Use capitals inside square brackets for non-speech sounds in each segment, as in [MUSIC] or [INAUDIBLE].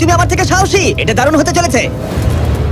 তুমি আমার থেকে সাহসী? এটা দারুণ হতে চলেছে।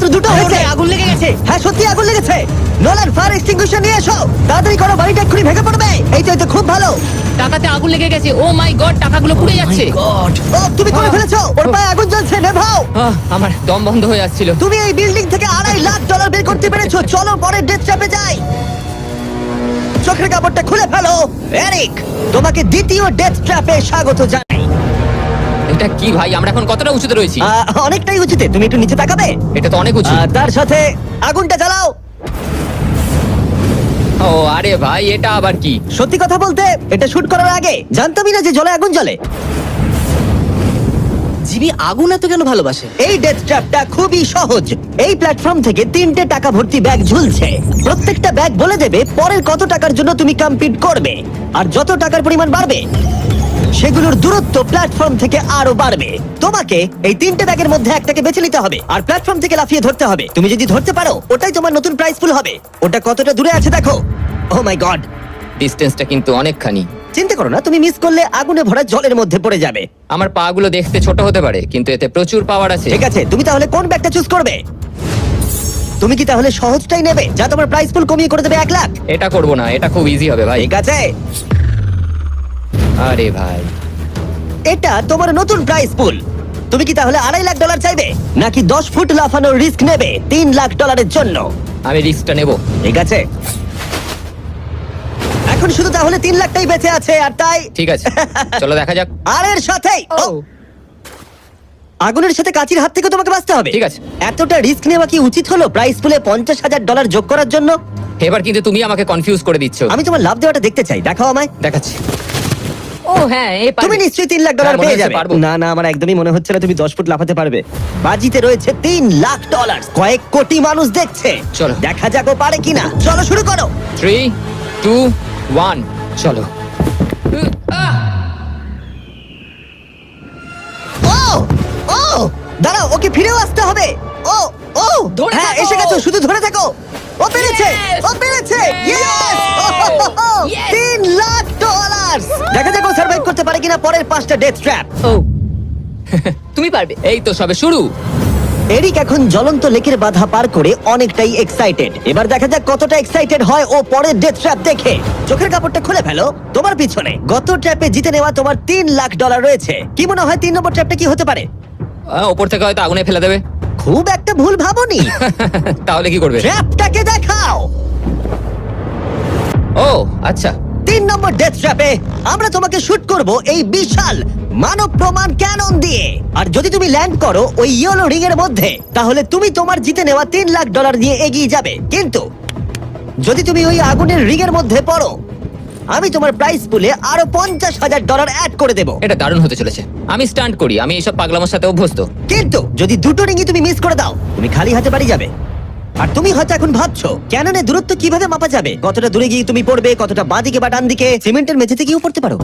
মাত্র দুটো হয়েছে। আগুন লেগে গেছে। হ্যাঁ সত্যি আগুন লেগেছে। নোলান ফায়ার এক্সটিংগুইশার নিয়ে এসো। তাড়াতাড়ি করো বাড়িটা এক্ষুনি ভেঙে পড়বে। এই তো এই তো খুব ভালো। টাকাতে আগুন লেগে গেছে। ও মাই গড টাকাগুলো পুড়ে যাচ্ছে। ও তুমি করে ফেলেছো। ওর পায়ে আগুন জ্বলছে নেভাও। আহ, আমার দম বন্ধ হয়ে আসছিল। তুমি এই বিল্ডিং থেকে আড়াই লাখ ডলার বের করতে পেরেছ। চলো পরের ডেথ চাপে যাই। চোখের কাপড়টা খুলে ফেলো। এরিক তোমাকে দ্বিতীয় ডেথ ট্র্যাপে স্বাগত জানাই। এটা কি ভাই? আমরা এখন কতটা উঁচুতে রয়েছি? আহ, অনেকটাই উচিত। তুমি একটু নিচে তাকাবে? এটা তো অনেক উঁচু। তার সাথে আগুনটা জ্বালাও। ও আরে ভাই এটা আবার কি? সত্যি কথা বলতে এটা শুট করার আগে জানতামই না যে জলে আগুন জ্বলে। জিবি আগুন এত কেন ভালোবাসে? এই ডেথ ট্র্যাপটা খুবই সহজ। এই প্ল্যাটফর্ম থেকে তিনটে টাকা ভর্তি ব্যাগ ঝুলছে। প্রত্যেকটা ব্যাগ বলে দেবে পরের কত টাকার জন্য তুমি কমপ্লিট করবে। আর যত টাকার পরিমাণ বাড়বে সেগুলোর দূরত্ব প্ল্যাটফর্ম থেকে আরও বাড়বে। তোমাকে এই তিনটে ব্যাগের মধ্যে একটাকে বেছে নিতে হবে আর প্ল্যাটফর্ম থেকে লাফিয়ে ধরতে হবে। তুমি যদি ধরতে পারো ওটাই তোমার নতুন প্রাইস ফুল হবে। ওটা কতটা দূরে আছে দেখো। ও মাই গড ডিস্টেন্সটা কিন্তু অনেকখানি। চিন্তা করো না তুমি মিস করলে আগুনে ভরা জলের মধ্যে পড়ে যাবে। আমার পা গুলো দেখতে ছোট হতে পারে কিন্তু এতে প্রচুর পাওয়ার আছে। ঠিক আছে তুমি তাহলে কোন ব্যাগটা চুজ করবে? তুমি কি তাহলে সহজটাই নেবে যা তোমার প্রাইস ফুল কমিয়ে করে দেবে এক লাখ? এটা করব না এটা খুব ইজি হবে ভাই। ঠিক আছে। আরে ভাই। এটা তোমার নতুন প্রাইস পুল তুমি কি তাহলে আড়াই লাখ ডলার চাইবে? নাকি দশ ফুট লাফানোর রিস্ক নেবে তিন লাখ ডলারের জন্য? আমি রিস্কটা নেব। ঠিক আছে। এখন শুধু তাহলে তিন লাখটাই বেঁচে আছে আর তাই ঠিক আছে। চলো দেখা যাক। [LAUGHS] আর এর সাথেই ও, আগুনের সাথে কাচির হাত থেকে তোমাকে বাঁচতে হবে? ঠিক আছে। এতটা রিস্ক নেওয়া কি উচিত হলো প্রাইস পুলে পঞ্চাশ হাজার ডলার যোগ করার জন্য? এবার কিন্তু তুমি আমাকে কনফিউজ করে দিচ্ছ। আমি তোমার লাভ দেওয়াটা দেখতে চাই। দেখাও আমায়। দেখাচ্ছি। ও হ্যাঁ এই তুমি নিশ্চয়ই তিন লাখ ডলার হ্যাঁ, মনে পেয়ে হচ্ছে যাবে। পারব। না না আমার একদমই মনে হচ্ছে না তুমি দশ ফুট লাফাতে পারবে। বাজিতে রয়েছে তিন লাখ ডলার কয়েক কোটি মানুষ দেখছে। চলো। দেখা যাক ও পারে কিনা। চলো শুরু করো। থ্রি টু ওয়ান চলো। ও ও দাঁড়াও ওকে ফিরেও আসতে হবে। ও ও ধরে হ্যাঁ থাকো। এসে গেছো শুধু ধরে থাকো। কিনা পরের পাঁচটা ডেথ ট্র্যাপ ও। [LAUGHS] তুমি পারবে। এই তো সবে শুরু। এরিক এখন জ্বলন্ত লেকের বাধা পার করে অনেকটাই এক্সাইটেড এবার দেখা যাক কতটা এক্সাইটেড হয় ও পরের ডেথ ট্র্যাপ দেখে। চোখের কাপড়টা খুলে ফেলো তোমার পিছনে। গত ট্র্যাপে জিতে নেওয়া তোমার তিন লাখ ডলার রয়েছে। কি মনে হয় তিন নম্বর ট্র্যাপটা কি হতে পারে? আহ, ওপর থেকে হয়তো আগুনে ফেলে দেবে। খুব একটা ভুল ভাবনি। [LAUGHS] তাহলে কি করবে? ট্র্যাপটাকে দেখাও। ও আচ্ছা। তিন নম্বর ডেথ ট্র্যাপে আমরা তোমাকে শুট করব এই বিশাল মানব প্রমাণ ক্যানন দিয়ে। আর যদি তুমি ল্যান্ড করো ওই ইয়েলো রিং এর মধ্যে তাহলে তুমি তোমার জিতে নেওয়া তিন লাখ ডলার নিয়ে এগিয়ে যাবে। কিন্তু যদি তুমি ওই আগুনের রিং এর মধ্যে পড়ো আমি তোমার প্রাইস পুলে আরও পঞ্চাশ হাজার ডলার অ্যাড করে দেবো। এটা দারুণ হতে চলেছে। আমি স্টান্ট করি আমি এইসব পাগলামোর সাথে অভ্যস্ত। কিন্তু যদি দুটো রিংই তুমি মিস করে দাও তুমি খালি হাতে বাড়ি যাবে। আর তুমি হয়তো এখন ভাবছ ক্যাননের দূরত্ব কীভাবে মাপা যাবে? কতটা দূরে গিয়ে তুমি পড়বে কতটা বাঁদিকে বা ডান দিকে সিমেন্টের মেঝেতে গিয়েও পড়তে পারো।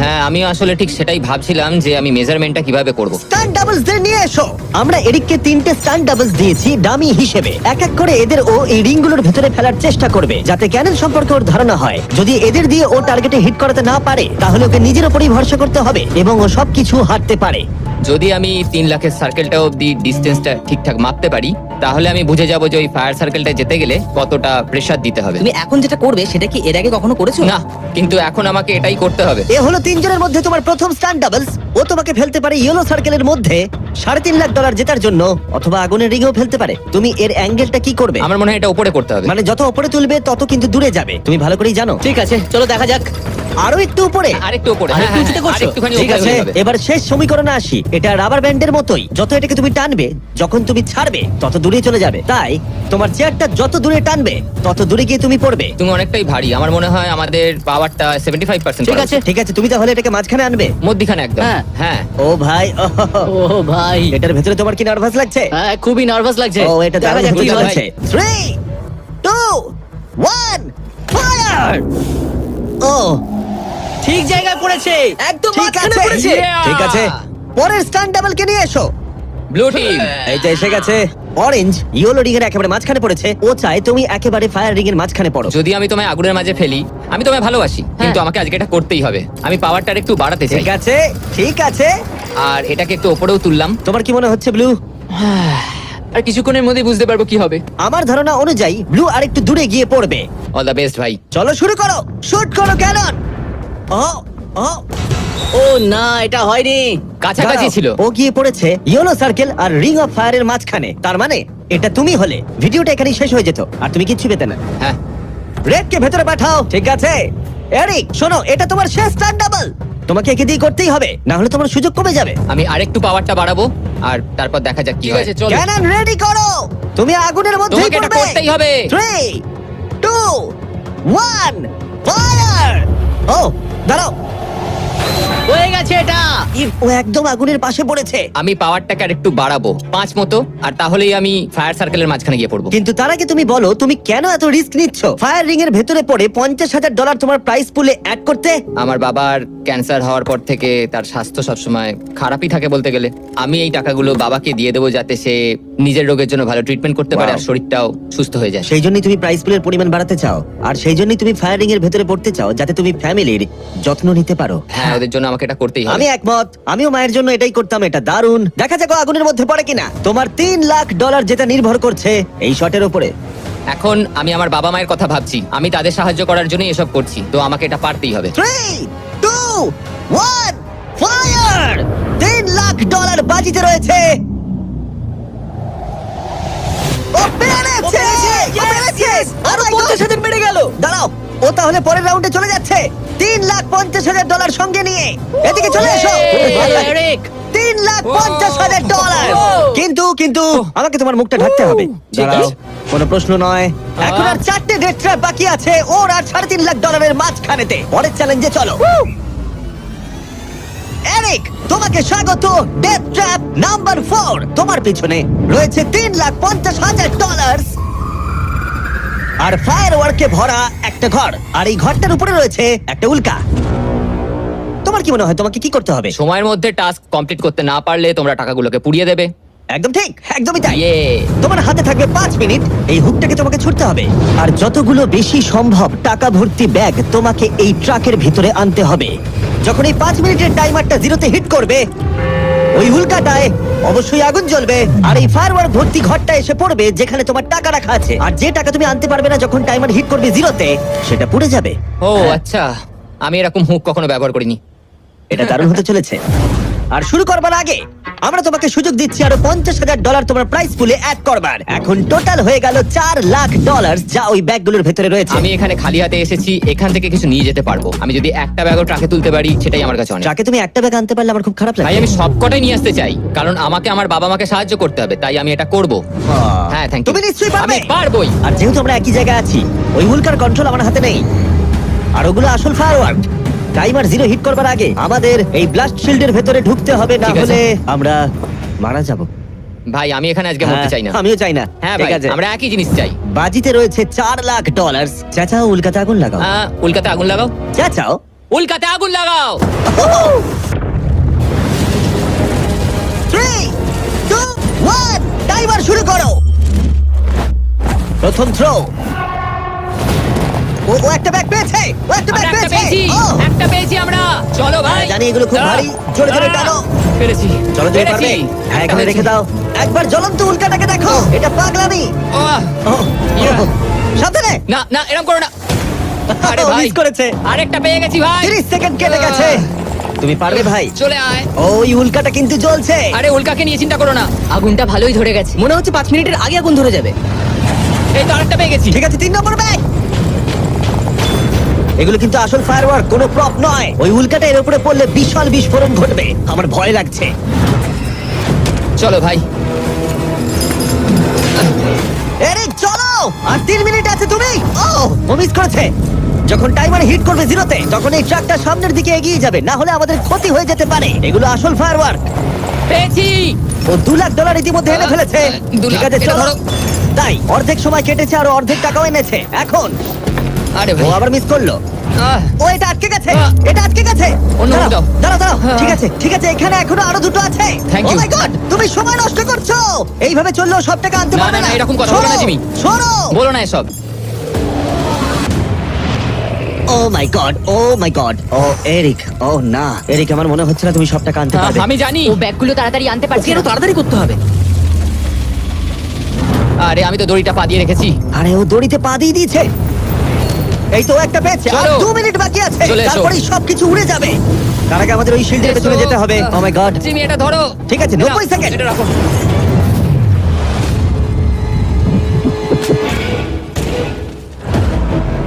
হ্যাঁ আমি আসলে ঠিক সেটাই ভাবছিলাম যে আমি মেজারমেন্টটা কীভাবে করব। স্টান ডাবলস দের নিয়ে এসো। আমরা এরিককে তিনটে স্টান ডাবলস দিয়েছি ডামি হিসেবে। এক এক করে এদের ও এই রিংগুলোর ভেতরে ফেলার চেষ্টা করবে যাতে ক্যানন সম্পর্কে ওর ধারণা হয়। যদি এদের দিয়ে ও টার্গেটে হিট করাতে না পারে তাহলে ওকে নিজের উপরই ভরসা করতে হবে এবং ও সবকিছু হারতে পারে। যদি আমি তিন লাখের সার্কেলটা অব্দি ডিস্টেন্সটা ঠিকঠাক মাপতে পারি তাহলে আমি বুঝে যাব যে ওই ফায়ার সার্কেলটা যেতে গেলে কতটা প্রেসার দিতে হবে। তুমি এখন যেটা করবে সেটা কি এর আগে কখনো করেছ? না কিন্তু এখন আমাকে এটাই করতে হবে। এ হলো তিনজনের মধ্যে তোমার প্রথম স্টান ডাবলস ও তোমাকে ফেলতে পারে ইয়েলো সার্কেলের মধ্যে সাড়ে তিন লাখ ডলার জেতার জন্য অথবা আগুনের রিঙেও ফেলতে পারে। তুমি এর অ্যাঙ্গেলটা কি করবে? আমার মনে হয় এটা উপরে করতে হবে। মানে যত উপরে তুলবে তত কিন্তু দূরে যাবে। তুমি ভালো করেই জানো। ঠিক আছে চলো দেখা যাক। আরও একটু উপরে। আরেকটু উপরে আরেকটু হ্যাঁ, হ্যাঁ, উঁচুতে করছ? আরেকটুখানি ঠিক উপরে আছে। এবার শেষ সমীকরণে আসি। এটা রাবার ব্যান্ডের মতোই। যত এটাকে তুমি টানবে যখন তুমি ছাড়বে তত দূরে চলে যাবে। তাই তোমার চেয়ারটা যত দূরে টানবে তত দূরে গিয়ে তুমি পড়বে। তুমি অনেকটাই ভারী। আমার মনে হয় আমাদের পাওয়ারটা সেভেন্টি ফাইভ পার্সেন্ট ঠিক আছে ঠিক আছে তুমি তাহলে এটাকে মাঝখানে আনবে? মধ্যিখানে একদম। হ্যাঁ। হ্যাঁ। ও ভাই ও ও ভাই। এটার ভেতরে তোমার কি নার্ভাস লাগছে? হ্যাঁ খুবই নার্ভাস লাগছে। ও এটা দেখা দারুণ যাক কি হয়। চলেছে থ্রি টু ওয়ান ফায়ার ও। ঠিক জায়গায় পড়েছে। একদম ঠিক মাঝখানে আছে। পড়েছে। ঠিক আছে। পরের স্টান ডাবলকে নিয়ে এসো। ব্লু টিম এই যে এসে গেছে। অরেঞ্জ ইয়েলো রিং এর একেবারে মাঝখানে পড়েছে। ও চায় তুমি একেবারে ফায়ার রিং এর মাঝখানে পড়ো। যদি আমি তোমায় আগুনের মাঝে ফেলি আমি তোমায় ভালোবাসি কিন্তু আমাকে আজকে এটা করতেই হবে। আমি পাওয়ারটা একটু বাড়াতে চাই। ঠিক আছে ঠিক আছে। আর এটাকে একটু ওপরেও তুললাম। তোমার কি মনে হচ্ছে ব্লু [SIGHS] আর কিছুক্ষণের মধ্যেই বুঝতে পারব কি হবে। আমার ধারণা অনুযায়ী ব্লু আর একটু দূরে গিয়ে পড়বে। অল দ্য বেস্ট ভাই। চলো শুরু করো। শুট করো ক্যানন ও ও ও না এটা হয়নি। কাছাকাছি ছিল। ও গিয়ে পড়েছে ইয়েলো সার্কেল আর রিং অফ ফায়ারের মাঝখানে। তার মানে এটা তুমি হলে। ভিডিওটা এখানেই শেষ হয়ে যেত আর তুমি কিচ্ছু পেতে না। হ্যাঁ। রেড কে ভেতরে পাঠাও। ঠিক আছে। এরিক শোনো এটা তোমার শেষ টার্ন ডাবল তোমাকে একে দিয়ে করতেই হবে না হলে তোমার সুযোগ কমে যাবে। আমি আরেকটু পাওয়ারটা বাড়াবো আর তারপর দেখা যাক কি ঠিক হয়। আছে চলো। ক্যানন রেডি করো। তুমি আগুনের মধ্যেই তোমাকে এটা পড়বে। করতেই হবে। 3 2 1 ফায়ার ও দাঁড়াও। হয়ে গেছে এটা। ও একদম আগুনের পাশে পড়েছে। আমি পাওয়ারটাকে আরেকটু বাড়াবো পাঁচ মতো আর তাহলেই আমি ফায়ার সার্কেলের মাঝখানে গিয়ে পড়ব। কিন্তু তার আগে তুমি বলো তুমি কেন এত রিস্ক নিচ্ছ? ফায়ার রিং এর ভেতরে পড়ে পঞ্চাশ হাজার ডলার তোমার প্রাইস পুলে অ্যাড করতে? আমার বাবার ক্যান্সার হওয়ার পর থেকে তার স্বাস্থ্য সবসময় খারাপই থাকে বলতে গেলে। আমি এই টাকাগুলো বাবাকে দিয়ে দেবো যাতে সে নিজের রোগের জন্য ভালো ট্রিটমেন্ট করতে পারে আর শরীরটাও সুস্থ হয়ে যায়। সেই জন্যই তুমি প্রাইস পুলের পরিমাণ বাড়াতে চাও আর সেই জন্যই তুমি ফায়ার রিং এর ভেতরে পড়তে চাও যাতে তুমি ফ্যামিলির যত্ন নিতে পারো। হ্যাঁ ওদের জন্য আমাকে এটা করতেই হবে। আমি একমত। আমিও মায়ের জন্য এটাই করতাম এটা দারুণ। দেখা যাক ও আগুনের মধ্যে পড়ে কিনা। তোমার তিন লাখ ডলার যেটা নির্ভর করছে এই শটের উপরে। এখন আমি আমার বাবা মায়ের কথা ভাবছি। আমি তাদের সাহায্য করার জন্য এসব করছি। তো আমাকে এটা পারতেই হবে। থ্রি টু ওয়ান ফায়ার তিন লাখ ডলার বাজিতে রয়েছে। ও পেরেছে! ও পেরেছে আরও পঞ্চাশ হাজার বেড়ে গেল। দাঁড়াও। ও তাহলে পরের রাউন্ডে চলে যাচ্ছে। তিন লাখ পঞ্চাশ হাজার ডলার সঙ্গে নিয়ে। এদিকে চলে এসো। তিন লাখ পঞ্চাশ হাজার ডলার। কিন্তু কিন্তু আমাকে তোমার মুখটা ঢাকতে হবে। দাঁড়াও কোনো প্রশ্ন নয়। এখন আর চারটে ডেট ট্র্যাপ বাকি আছে। ওর আর সাড়ে তিন লাখ ডলারের মাঝখানেতে। পরের চ্যালেঞ্জে চলো। এরিক তোমাকে স্বাগত। ডেথ ট্র্যাপ নাম্বার ফোর তোমার পিছনে রয়েছে তিন লাখ পঞ্চাশ হাজার ডলার আর ফায়ার ওয়ার্কে ভরা একটা ঘর। আর এই ঘরটার উপরে রয়েছে একটা উল্কা। তোমার কি মনে হয় তোমাকে কি করতে হবে? সময়ের মধ্যে টাস্ক কমপ্লিট করতে না পারলে তোমরা টাকাগুলোকে পুড়িয়ে দেবে। একদম ঠিক একদমই তাই। ইয়ে। তোমার হাতে থাকবে পাঁচ মিনিট এই হুকটাকে তোমাকে ছুটতে হবে। আর যতগুলো বেশি সম্ভব টাকা ভর্তি ব্যাগ তোমাকে এই ট্রাকের ভিতরে আনতে হবে। যখন এই পাঁচ মিনিটের টাইমারটা জিরোতে হিট করবে ওই হুলকাটায় অবশ্যই আগুন জ্বলবে। আর এই ফায়ারওয়ার্ক ভর্তি ঘরটা এসে পড়বে যেখানে তোমার টাকা রাখা আছে। আর যে টাকা তুমি আনতে পারবে না যখন টাইমার হিট করবে জিরোতে সেটা পুড়ে যাবে। ও আচ্ছা। আমি এরকম হুক কখনো ব্যবহার করিনি। এটা দারুণ হতে চলেছে। আর শুরু করবার আগে আমরা তোমাকে সুযোগ দিচ্ছি আরও পঞ্চাশ হাজার ডলার তোমার প্রাইস পুলে অ্যাড করবার। এখন টোটাল হয়ে গেল চার লাখ ডলার যা ওই ব্যাগগুলোর ভেতরে রয়েছে। আমি এখানে খালি হাতে এসেছি এখান থেকে কিছু নিয়ে যেতে পারব। আমি যদি একটা ব্যাগও ট্রাকে তুলতে পারি সেটাই আমার কাছে অনেক। যাকে তুমি একটা ব্যাগ আনতে পারলে আমার খুব খারাপ ভাই লাগে। আমি সবকটাই নিয়ে আসতে চাই কারণ আমাকে আমার বাবা মাকে সাহায্য করতে হবে তাই আমি এটা করব। হ্যাঁ থ্যাংক ইউ তুমি নিশ্চয়ই পারবে। আমি পারবোই। আর যেহেতু আমরা একই জায়গায় আছি ওই হুলকার কন্ট্রোল আমার হাতে নেই। আর ওগুলো আসল ফায়ারওয়ার্ক টাইমার জিরো হিট করবার আগে আমাদের এই ব্লাস্ট শিল্ডের ভেতরে ঢুকতে হবে না ঠিক আছে। হলে আমরা মারা যাব। ভাই আমি এখানে আজকে মরতে চাই না। আমিও চাই না। হ্যাঁ ঠিক আছে। আমরা একই জিনিস চাই। বাজিতে রয়েছে চার লাখ ডলার চাচাও উল্কাতে আগুন লাগাও। আহ, উল্কাতে আগুন লাগাও? চাচাও? উল্কাতে আগুন লাগাও! থ্রি টু ওয়ান টাইমার শুরু করো। প্রথম থ্রো ও ও একটা ব্যাগ পেয়েছে! ও একটা ব্যাগ পেয়েছে! ও! একটা পেয়েছি আমরা! চলো ভাই! হ্যাঁ, জানি এগুলো খুব ভারী। জোরে জোরে টানো। পেরেছি চলো তুমি পারবে? হ্যাঁ এখানে রেখে দাও! একবার জ্বলন্ত উল্কাটাকে দেখো! এটা পাগলামি! সাবধানে! না না এরকম করো না! [LAUGHS] আরে ভাই! miss করেছে! আরেকটা পেয়ে গেছি ভাই! 30 সেকেন্ড কেটে গেছে! তুমি পারবে ভাই! চলে আয়! ওই উল্কাটা কিন্তু জ্বলছে! আরে উল্কাকে নিয়ে চিন্তা করো না! আগুনটা ভালোই ধরে গেছে! মনে হচ্ছে পাঁচ মিনিটের আগে আগুন ধরে যাবে! এই তো আরেকটা পেয়ে গেছি! ঠিক আছে তিন নম্বর ব্যাগ এগুলো কিন্তু আসল ফায়ারওয়ার্ক কোনো প্রপ নয়। ওই উল্কাটা এর উপরে পড়লে বিশাল বিস্ফোরণ ঘটবে। আমার ভয় লাগছে। চলো ভাই। এরিক চলো! আর তিন মিনিট আছে তুমি? ও ও মিস করেছে। যখন টাইমার হিট করবে জিরোতে তখন এই ট্রাকটা সামনের দিকে এগিয়ে যাবে। না হলে আমাদের ক্ষতি হয়ে যেতে পারে। এগুলো আসল ফায়ারওয়ার্ক পেয়েছি। ও দু লাখ ডলার ইতিমধ্যে এনে ফেলেছে। দু ঠিক লাখ, আছে এটা চলো। ধরো। তাই অর্ধেক সময় কেটেছে আর অর্ধেক টাকাও এনেছে। এখন আরে ও ভাই আবার মিস করল। আহ, ও এটা আটকে গেছে। আহ। এটা আটকে গেছে। অন্য দাঁড়াও, দাও। দাঁড়াও দাঁড়াও। হ্যাঁ। ঠিক আছে ঠিক আছে এখানে এখনও আরও দুটো আছে। Thank ও you. মাই গড তুমি সময় নষ্ট করছ। এইভাবে চললেও সব টাকা আনতে না, পারবে না, না না, এরকম কথা বলো না, জিমি। সরো। বলো না এসব। ও my God oh my God oh Eric oh না এরিক আমার মনে হচ্ছে না তুমি সব টাকা আনতে পারবে। আমি জানি। ও ব্যাগগুলো তাড়াতাড়ি আনতে পারছি না। তাড়াতাড়ি করতে হবে। আরে আমি তো দড়িটা পা দিয়ে রেখেছি। আরে ও দড়িতে পা দিয়ে দিয়েছে। এই তো একটা পেয়েছে আর চলো। দু মিনিট বাকি আছে। চলে এসো। তারপরেই সবকিছু উড়ে যাবে। তার আগে আমাদের ওই শিল্ডের পেছনে যেতে হবে। ও মাই গড জিমি এটা ধরো। ঠিক আছে, এটা- 90 সেকেন্ড। এটা রাখো।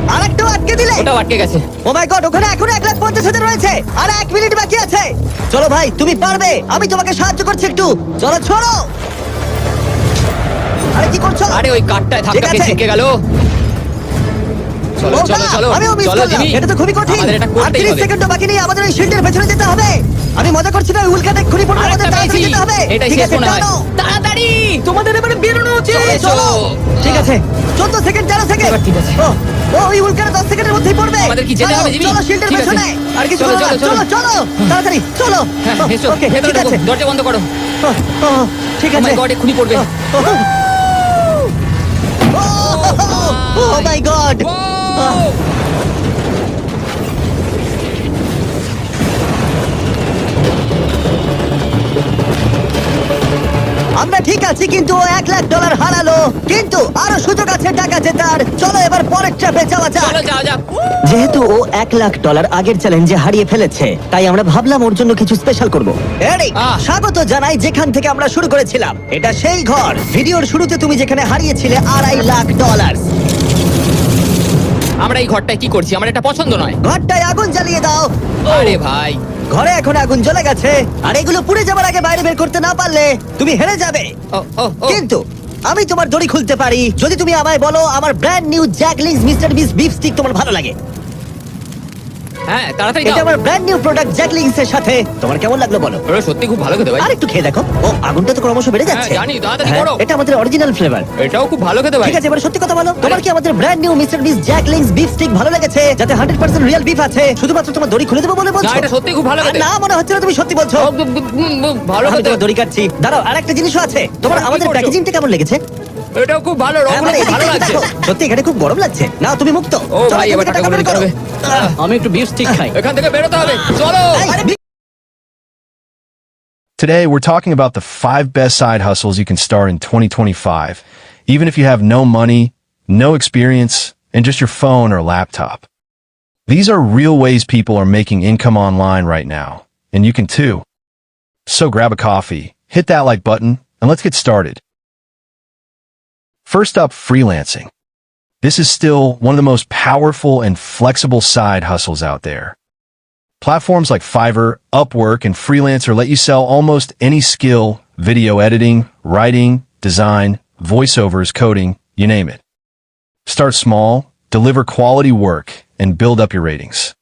আরেকটাও আটকে দিলে। ওটাও আটকে গেছে। ও মাই গড ওখানে এখনও এক লাখ পঞ্চাশ হাজার রয়েছে আর এক মিনিট বাকি আছে। চলো ভাই তুমি পারবে। আমি তোমাকে সাহায্য করছি একটু। চলো ছড়ো। আরে কি করছ? আরে ওই কাঠটায় ধাক্কা ঠিক খেয়ে আছে। ছিটকে গেল। চলো চলো চলো আমিও মিস চলো জিমি এটা তো খুবই কঠিন আমাদের এটা আর করতেই 30 হবে সেকেন্ডও বাকি নেই আমাদের ওই শিল্ডের পেছনে যেতে হবে আমি মজা করছি না ওই উল্কাটা এক্ষুনি পড়বে আমাদের তাড়াতাড়ি যেতে হবে এটাই শেষ মনে হয়। তাড়াতাড়ি তোমাদের এবারে বেরোনো উচিত চলো। ঠিক আছে 14 সেকেন্ড 13 সেকেন্ড ঠিক আছে। ও ও ওই উল্কাটা 10 সেকেন্ডের মধ্যেই পড়বে আমাদের কি যেতে হবে, জিমি? চলো শিল্ডের পেছনে আর কিছু চলো, চলো, চলো তাড়াতাড়ি চলো হ্যাঁ ওকে ভেতরে ঠিক ঢোকো আছে দরজা বন্ধ করো ঠিক Oh আছে my God, এক্ষুনি পড়বে। Oh my God! আমরা ঠিক আছি কিন্তু ও এক লাখ ডলার হারালো। কিন্তু আরও সুযোগ আছে টাকা জেতার চলো এবার পরের ট্র্যাপে যাওয়া যাক। চলো যাও যাক। যেহেতু ও এক লাখ ডলার আগের চ্যালেঞ্জে হারিয়ে ফেলেছে তাই আমরা ভাবলাম ওর জন্য কিছু স্পেশাল করব। এরিক আহ। স্বাগত জানাই যেখান থেকে আমরা শুরু করেছিলাম। এটা সেই ঘর। ভিডিওর শুরুতে তুমি যেখানে হারিয়েছিলে আড়াই লাখ ডলার আমরা এই ঘরটায় কি করছি? আমার এটা পছন্দ নয়। ঘরটায় আগুন জ্বালিয়ে দাও। আরে ভাই। ঘরে এখন আগুন জ্বলে গেছে। আর এগুলো পুড়ে যাবার আগে বাইরে বের করতে না পারলে তুমি হেরে যাবে। ও ও ও। কিন্তু আমি তোমার দড়ি খুলতে পারি। যদি তুমি আমায় বলো আমার ব্র্যান্ড নিউ জ্যাকলিংস মিস্টার বিস বিফ স্টিক তোমার ভালো লাগে। হ্যাঁ তাড়াতাড়ি এটা দাও। আমার ব্র্যান্ড নিউ প্রোডাক্ট জ্যাকলিংস এর সাথে। তোমার কেমন লাগল বলো? ওরা সত্যি খুব ভালো খেতে ভাই। আর একটু খেয়ে দেখো। ও আগুনটা তো ক্রমশ বেড়ে যাচ্ছে। হ্যাঁ, জানি, তাড়াতাড়ি হ্যাঁ, করো। এটা আমাদের অরিজিনাল ফ্লেভার এটাও খুব ভালো খেতে ভাই। ঠিক আছে এবার সত্যি কথা বলো। তোমার কি আমাদের ব্র্যান্ড নিউ মিস্টার বিস জ্যাকলিংস বিফ স্টিক ভালো লেগেছে? যাতে 100% রিয়েল বিফ আছে। শুধুমাত্র তোমার দড়ি খুলে দেবো বলে না বলছো? এটা সত্যি খুব ভালো আর খেতে। না মনে হচ্ছে না তুমি সত্যি বলছো। ও, ভালো আমি খেতে। তোমার দড়ি কাটছি। দাঁড়াও আর একটা জিনিসও আছে। তোমার কি আমাদের করছ? প্যাকেজিংটা কেমন লেগেছে? এটাও খুব ভালো হ্যাঁ, মানে ভালো লাগছে। দেখো। সত্যি এখানে খুব গরম লাগছে না তুমি মুক্ত ও চলো, ভাই এখান এবার থেকে টাকা টাকা বের বের করবে করো। আমি একটু বিফ স্টিক খাই এখান থেকে বেরোতে হবে চলো এই, B- Today, we're talking about the five best side hustles you can start in 2025, even if you have no money, no experience, and just your phone or laptop. These are real ways people are making income online right now, and you can too. So grab a coffee, hit that like button, and let's get started. First up, freelancing. This is still one of the most powerful and flexible side hustles out there. Platforms like Fiverr, Upwork, and Freelancer let you sell almost any skill, video editing, writing, design, voiceovers, coding, you name it. Start small, deliver quality work, and build up your ratings.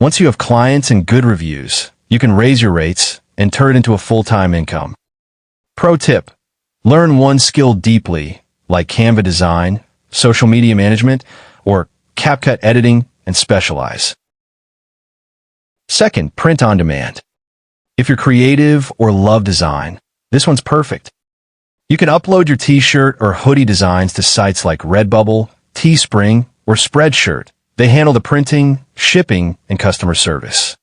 Once you have clients and good reviews, you can raise your rates and turn it into a full-time income. Pro tip. Learn one skill deeply, like Canva design, social media management, or CapCut editing, and specialize. Second, print on demand. If you're creative or love design, this one's perfect. You can upload your t-shirt or hoodie designs to sites like Redbubble, Teespring, or Spreadshirt. They handle the printing, shipping, and customer service.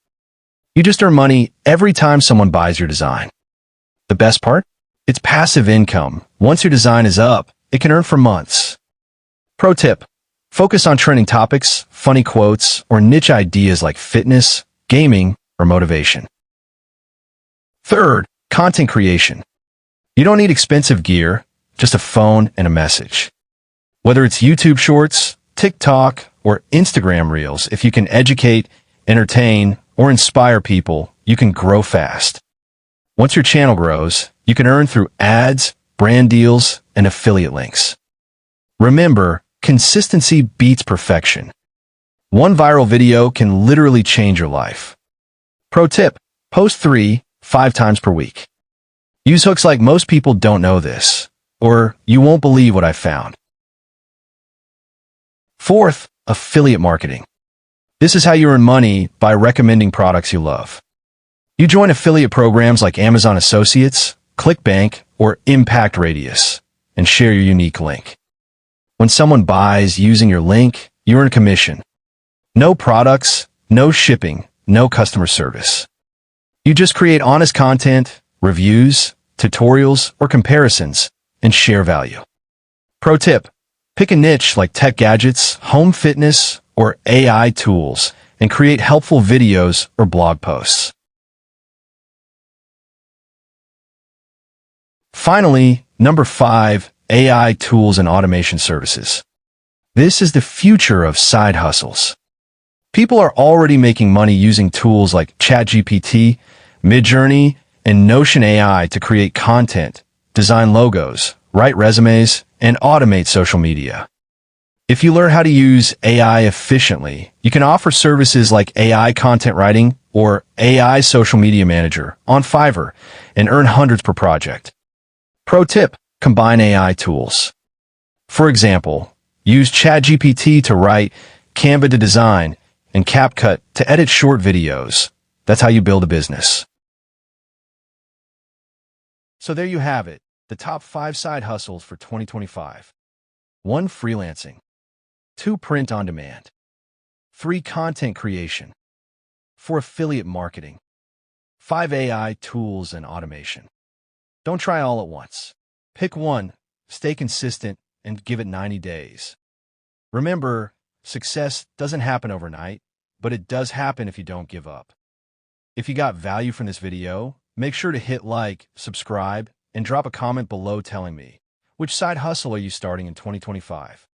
You just earn money every time someone buys your design. The best part? It's passive income. Once your design is up, it can earn for months. Pro tip. Focus on trending topics, funny quotes, or niche ideas like fitness, gaming, or motivation. Third, content creation. You don't need expensive gear, just a phone and a message. Whether it's YouTube Shorts, TikTok, or Instagram reels. If you can educate, entertain, or inspire people, you can grow fast. Once your channel grows, you can earn through ads, brand deals, and affiliate links. Remember, consistency beats perfection. One viral video can literally change your life. Pro tip, post three, five times per week. Use hooks like most people don't know this, or you won't believe what I found. Fourth, affiliate marketing. This is how you earn money by recommending products you love. You join affiliate programs like Amazon Associates, ClickBank, or Impact Radius, and share your unique link. When someone buys using your link, you earn commission. No products, no shipping, no customer service. You just create honest content, reviews, tutorials, or comparisons, and share value. Pro tip, pick a niche like tech gadgets, home fitness, or AI tools, and create helpful videos or blog posts. Finally, number five, AI tools and automation services. This is the future of side hustles. People are already making money using tools like ChatGPT, Midjourney, and Notion AI to create content, design logos, write resumes, and automate social media. If you learn how to use AI efficiently, you can offer services like AI content writing or AI social media manager on Fiverr and earn hundreds per project. Pro tip, combine AI tools. For example, use ChatGPT to write, Canva to design, and CapCut to edit short videos. That's how you build a business. So there you have it, the top five side hustles for 2025. One, freelancing. Two, print on demand. Three, content creation. Four, affiliate marketing. Five, AI tools and automation. Don't try all at once. Pick one, stay consistent, and give it 90 days. Remember, success doesn't happen overnight, but it does happen if you don't give up. If you got value from this video, make sure to hit like, subscribe, and drop a comment below telling me which side hustle are you starting in 2025.